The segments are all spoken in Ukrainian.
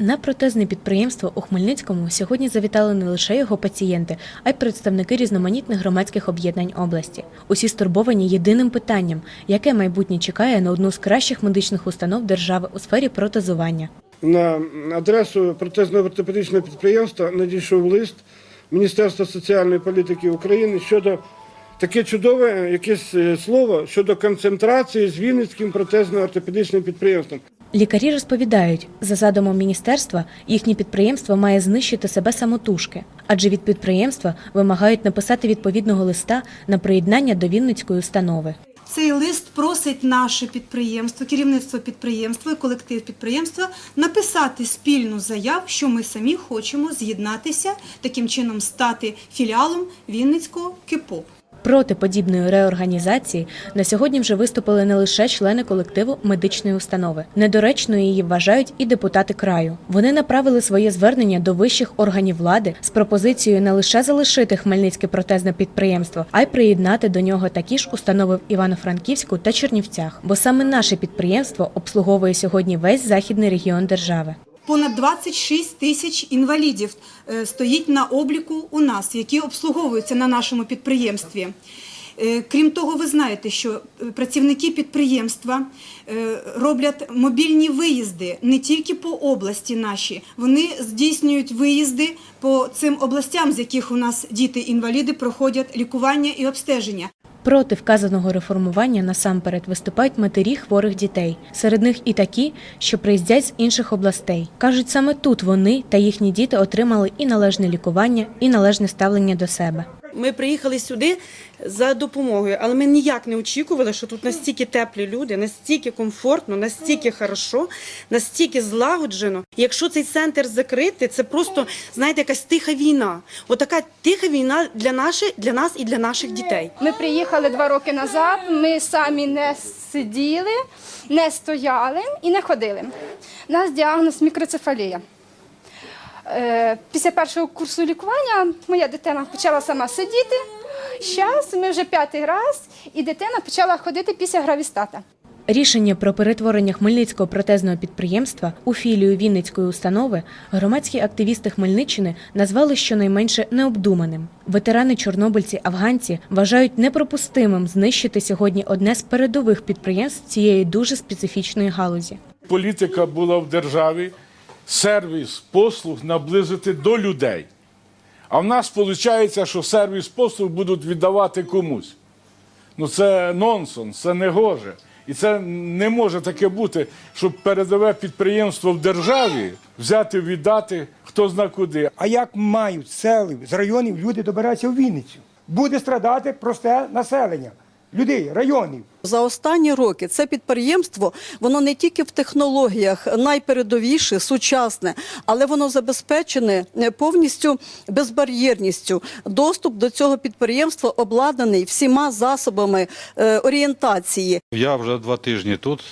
На протезне підприємство у Хмельницькому сьогодні завітали не лише його пацієнти, а й представники різноманітних громадських об'єднань області. Усі стурбовані єдиним питанням, яке майбутнє чекає на одну з кращих медичних установ держави у сфері протезування. На адресу протезно-ортопедичного підприємства надійшов лист Міністерства соціальної політики України щодо таке чудове якесь е, слово щодо концентрації з Вінницьким протезно-ортопедичним підприємством. Лікарі розповідають, за задумом міністерства, їхнє підприємство має знищити себе самотужки, адже від підприємства вимагають написати відповідного листа на приєднання до Вінницької установи. Цей лист просить наше підприємство, керівництво підприємства і колектив підприємства написати спільну заяву, що ми самі хочемо з'єднатися, таким чином стати філіалом Вінницького КИПО. Проти подібної реорганізації на сьогодні вже виступили не лише члени колективу медичної установи. Недоречною її вважають і депутати краю. Вони направили своє звернення до вищих органів влади з пропозицією не лише залишити Хмельницьке протезне підприємство, а й приєднати до нього такі ж установи в Івано-Франківську та Чернівцях. Бо саме наше підприємство обслуговує сьогодні весь західний регіон держави. Понад 26 тисяч інвалідів е, стоїть на обліку у нас, які обслуговуються на нашому підприємстві. Е, Крім того, ви знаєте, що е, працівники підприємства роблять мобільні виїзди не тільки по області наші, вони здійснюють виїзди по цим областям, з яких у нас діти-інваліди проходять лікування і обстеження. Проти вказаного реформування насамперед виступають матері хворих дітей. Серед них і такі, що приїздять з інших областей. Кажуть, саме тут вони та їхні діти отримали і належне лікування, і належне ставлення до себе. Ми приїхали сюди за допомогою, але ми ніяк не очікували, що тут настільки теплі люди, настільки комфортно, настільки хорошо, настільки злагоджено. Якщо цей центр закрити, це просто знаєте, якась тиха війна. Отака тиха війна для наших, для нас і для наших дітей. Ми приїхали два роки назад. Ми самі не сиділи, не стояли і не ходили. У нас діагноз мікроцефалія. Е, Після першого курсу лікування моя дитина почала сама сидіти. Зараз ми вже п'ятий раз, і дитина почала ходити після гравістата. Рішення про перетворення Хмельницького протезного підприємства у філію Вінницької установи громадські активісти Хмельниччини назвали щонайменше необдуманим. Ветерани чорнобильці афганці вважають непропустимим знищити сьогодні одне з передових підприємств цієї дуже специфічної галузі. політика була в державі сервіс послуг наблизити до людей. А в нас виходить, що сервіс послуг будуть віддавати комусь. Ну це нонсенс, це не гоже. І це не може таке бути, щоб передове підприємство в державі взяти, віддати хто зна куди. А як мають з сел, з районів люди добиратися в Вінницю? Буде страдати просте населення, людей, районів. За останні роки це підприємство воно не тільки в технологіях найпередовіше, сучасне, але воно забезпечене е, повністю безбар'єрністю. Доступ до цього підприємства обладнаний всіма засобами е, орієнтації. Я вже два тижні тут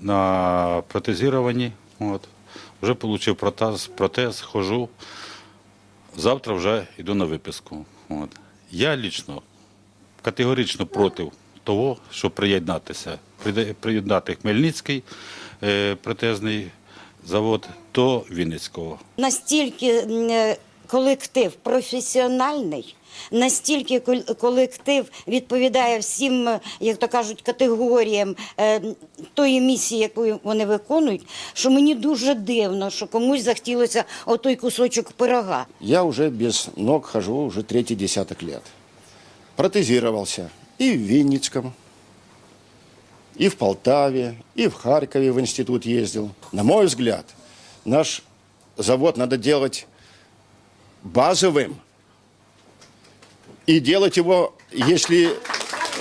на протезіруванні. От. Вже отримав протез, протез, хожу. Завтра вже йду на виписку. От. Я лічно категорично проти того, щоб приєднатися, Приде- приєднати Хмельницький е, протезний завод до Вінницького. настільки е, колектив професіональний, настільки кол- колектив відповідає всім, е, як то кажуть, категоріям е, тої місії, яку вони виконують, що мені дуже дивно, що комусь захотілося отой кусочок пирога. Я уже без ног хожу уже третий десяток лет. Протезировался и в Винницком, и в Полтаве, и в Харькове в институт ездил. На мой взгляд, наш завод надо делать базовым и делать его, если,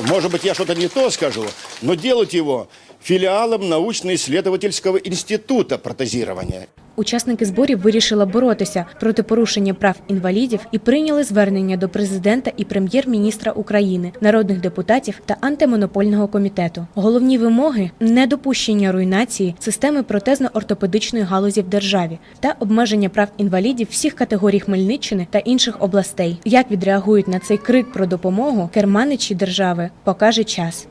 может быть, я что-то не то скажу, но делать его филиалом научно-исследовательского института протезирования. Учасники зборів вирішили боротися проти порушення прав інвалідів і прийняли звернення до президента і прем'єр-міністра України, народних депутатів та антимонопольного комітету. Головні вимоги недопущення руйнації системи протезно-ортопедичної галузі в державі та обмеження прав інвалідів всіх категорій Хмельниччини та інших областей. Як відреагують на цей крик про допомогу керманичі держави, покаже час.